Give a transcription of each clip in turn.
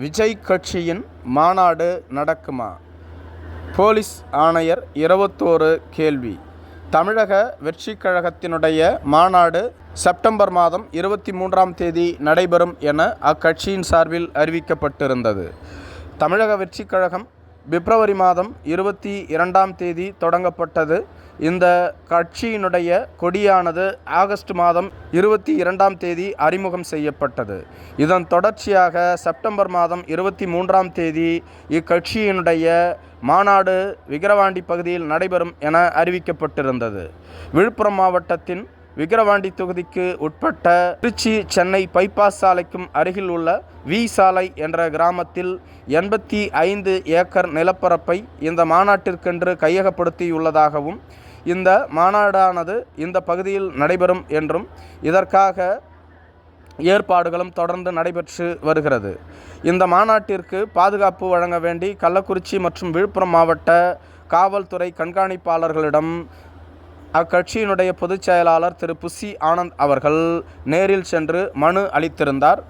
விஜய் கட்சியின் மாநாடு நடக்குமா? போலீஸ் ஆணையர் இருபத்தோரு கேள்வி. தமிழக வெற்றி கழகத்தினுடைய மாநாடு செப்டம்பர் மாதம் இருபத்தி மூன்றாம் தேதி நடைபெறும் என அக்கட்சியின் சார்பில் அறிவிக்கப்பட்டிருந்தது. தமிழக வெற்றி கழகம் பிப்ரவரி மாதம் இருபத்தி இரண்டாம் தேதி தொடங்கப்பட்டது. இந்த கட்சியினுடைய கொடியானது ஆகஸ்ட் மாதம் இருபத்தி இரண்டாம் தேதி அறிமுகம் செய்யப்பட்டது. இதன் தொடர்ச்சியாக செப்டம்பர் மாதம் இருபத்தி மூன்றாம் தேதி இக்கட்சியினுடைய மாநாடு விக்கிரவாண்டி பகுதியில் நடைபெறும் என அறிவிக்கப்பட்டிருந்தது. விழுப்புரம் மாவட்டத்தின் விக்கிரவாண்டி தொகுதிக்கு உட்பட்ட திருச்சி சென்னை பைபாஸ் சாலைக்கும் அருகில் உள்ள வி சாலை என்ற கிராமத்தில் எண்பத்தி ஐந்து ஏக்கர் நிலப்பரப்பை இந்த மாநாட்டிற்கென்று கையகப்படுத்தியுள்ளதாகவும் இந்த மாநாடானது இந்த பகுதியில் நடைபெறும் என்றும் இதற்காக ஏற்பாடுகளும் தொடர்ந்து நடைபெற்று வருகிறது. இந்த மாநாட்டிற்கு பாதுகாப்பு வழங்க வேண்டி கள்ளக்குறிச்சி மற்றும் விழுப்புரம் மாவட்ட காவல்துறை கண்காணிப்பாளர்களிடம் அக்கட்சியினுடைய பொதுச் செயலாளர் திரு. புசி ஆனந்த் அவர்கள் நேரில் சென்று மனு அளித்திருந்தார்.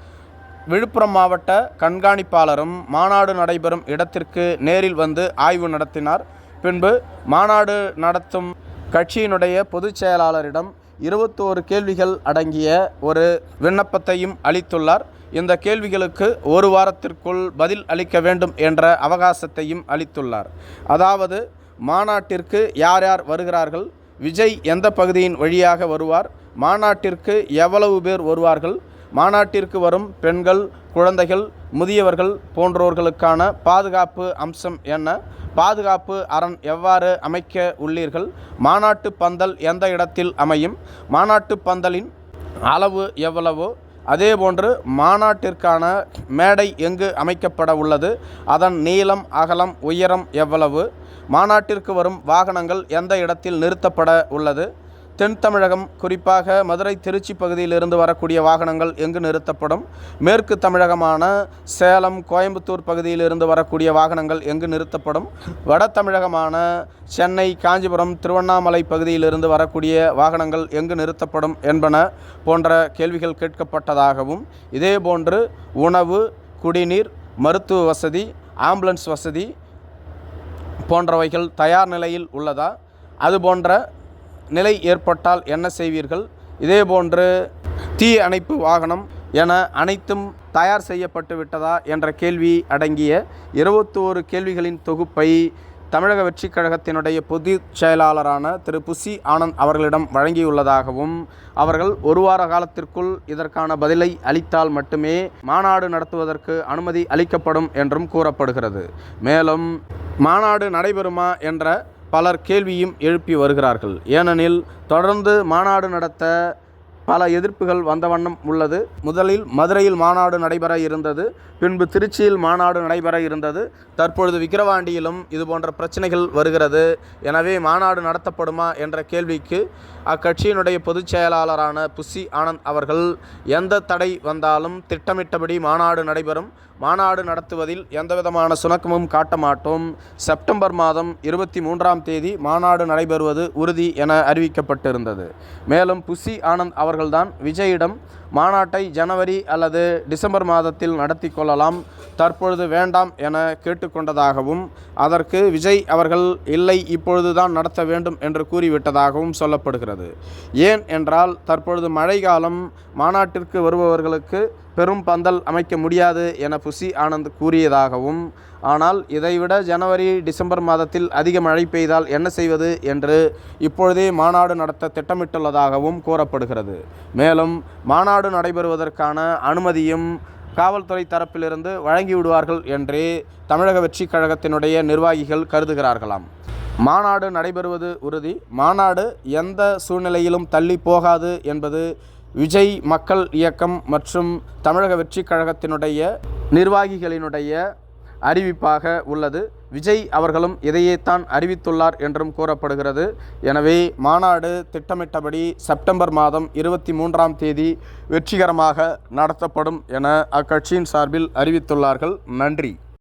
விழுப்புரம் மாவட்ட கண்காணிப்பாளரும் மாநாடு நடைபெறும் இடத்திற்கு நேரில் வந்து ஆய்வு நடத்தினார். பின்பு மாநாடு நடத்தும் கட்சியினுடைய பொதுச் செயலாளரிடம் இருபத்தோரு கேள்விகள் அடங்கிய ஒரு விண்ணப்பத்தையும் அளித்துள்ளார். இந்த கேள்விகளுக்கு ஒரு வாரத்திற்குள் பதில் அளிக்க வேண்டும் என்ற அவகாசத்தையும் அளித்துள்ளார். அதாவது மாநாட்டிற்கு யார் யார் வருகிறார்கள்? விஜய் எந்த பகுதியின் வழியாக வருவார்? மாநாட்டிற்கு எவ்வளவு பேர் வருவார்கள்? மாநாட்டிற்கு வரும் பெண்கள் குழந்தைகள் முதியவர்கள் போன்றோர்களுக்கான பாதுகாப்பு அம்சம் என்ன? பாதுகாப்பு அரண் எவ்வாறு அமைக்க உள்ளீர்கள்? மாநாட்டு பந்தல் எந்த இடத்தில் அமையும்? மாநாட்டு பந்தலின் அளவு எவ்வளவோ? அதேபோன்று மாநாட்டிற்கான மேடை எங்கு அமைக்கப்பட உள்ளது? அதன் நீளம் அகலம் உயரம் எவ்வளவு? மாநாட்டிற்கு வரும் வாகனங்கள் எந்த இடத்தில் நிறுத்தப்பட உள்ளது? தென் தமிழகம் குறிப்பாக மதுரை திருச்சி பகுதியிலிருந்து வரக்கூடிய வாகனங்கள் எங்கு நிறுத்தப்படும்? மேற்கு தமிழகமான சேலம் கோயம்புத்தூர் பகுதியிலிருந்து வரக்கூடிய வாகனங்கள் எங்கு நிறுத்தப்படும்? வட தமிழகமான சென்னை காஞ்சிபுரம் திருவண்ணாமலை பகுதியிலிருந்து வரக்கூடிய வாகனங்கள் எங்கு நிறுத்தப்படும் என்பன போன்ற கேள்விகள் கேட்கப்பட்டதாகவும் இதேபோன்று உணவு குடிநீர் மருத்துவ வசதி ஆம்புலன்ஸ் வசதி போன்றவைகள் தயார் நிலையில் உள்ளதா? அது போன்ற நிலை ஏற்பட்டால் என்ன செய்வீர்கள்? இதேபோன்று தீ அணைப்பு வாகனம் என அனைத்தும் தயார் செய்யப்பட்டு விட்டதா? என்ற கேள்வி அடங்கிய இருபத்தோரு கேள்விகளின் தொகுப்பை தமிழக வெற்றிக் கழகத்தினுடைய பொதுச் செயலாளரான திரு. புசி ஆனந்த் அவர்களிடம் வழங்கியுள்ளதாகவும் அவர்கள் ஒரு வார காலத்திற்குள் இதற்கான பதிலை அளித்தால் மட்டுமே மாநாடு நடத்துவதற்கு அனுமதி அளிக்கப்படும் என்றும் கூறப்படுகிறது. மேலும் மாநாடு நடைபெறுமா என்ற பலர் கேள்வியும் எழுப்பி வருகிறார்கள். ஏனெனில் தொடர்ந்து மாநாடு நடத்த பல எதிர்ப்புகள் வந்த வண்ணம் உள்ளது. முதலில் மதுரையில் மாநாடு நடைபெற இருந்தது. பின்பு திருச்சியில் மாநாடு நடைபெற இருந்தது. தற்பொழுது விக்கிரவாண்டியிலும் இதுபோன்ற பிரச்சனைகள் வருகிறது. எனவே மாநாடு நடத்தப்படுமா என்ற கேள்விக்கு அக்கட்சியினுடைய பொதுச் செயலாளரான புஷி ஆனந்த் அவர்கள் எந்த தடை வந்தாலும் திட்டமிட்டபடி மாநாடு நடைபெறும். மாநாடு நடத்துவதில் எந்தவிதமான சுணக்கமும் காட்ட மாட்டோம். செப்டம்பர் மாதம் இருபத்தி மூன்றாம் தேதி மாநாடு நடைபெறுவது உறுதி என அறிவிக்கப்பட்டிருந்தது. மேலும் புஷி ஆனந்த் அவர்கள்தான் விஜயிடம் மாநாட்டை ஜனவரி அல்லது டிசம்பர் மாதத்தில் நடத்தி கொள்ளலாம். தற்பொழுது வேண்டாம் என கேட்டுக்கொண்டதாகவும் அதற்கு விஜய் அவர்கள் இல்லை இப்பொழுதுதான் நடத்த வேண்டும் என்று கூறிவிட்டதாகவும் சொல்லப்படுகிறது. ஏன் என்றால் தற்பொழுது மழைக்காலம் மாநாட்டிற்கு வருபவர்களுக்கு பெரும் பந்தல் அமைக்க முடியாது என புசி ஆனந்த் கூறியதாகவும் ஆனால் இதைவிட ஜனவரி டிசம்பர் மாதத்தில் அதிக மழை பெய்தால் என்ன செய்வது? என்று இப்பொழுதே மாநாடு நடத்த திட்டமிட்டுள்ளதாகவும் கூறப்படுகிறது. மேலும் மாநாடு நடைபெறுவதற்கான அனுமதியும் காவல்துறை தரப்பிலிருந்து வழங்கிவிடுவார்கள் என்றே தமிழக வெற்றிக் கழகத்தினுடைய நிர்வாகிகள் கருதுகிறார்களாம். மாநாடு நடைபெறுவது உறுதி. மாநாடு எந்த சூழ்நிலையிலும் தள்ளி போகாது என்பது விஜய் மக்கள் இயக்கம் மற்றும் தமிழக வெற்றிக் கழகத்தினுடைய நிர்வாகிகளினுடைய அறிவிப்பாக உள்ளது. விஜய் அவர்களும் இதையே தான் அறிவித்துள்ளார் என்றும் கூறப்படுகிறது. எனவே மாநாடு திட்டமிட்டபடி செப்டம்பர் மாதம் இருபத்தி மூன்றாம் தேதி வெற்றிகரமாக நடத்தப்படும் என அக்கட்சியின் சார்பில் அறிவித்துள்ளார்கள். நன்றி.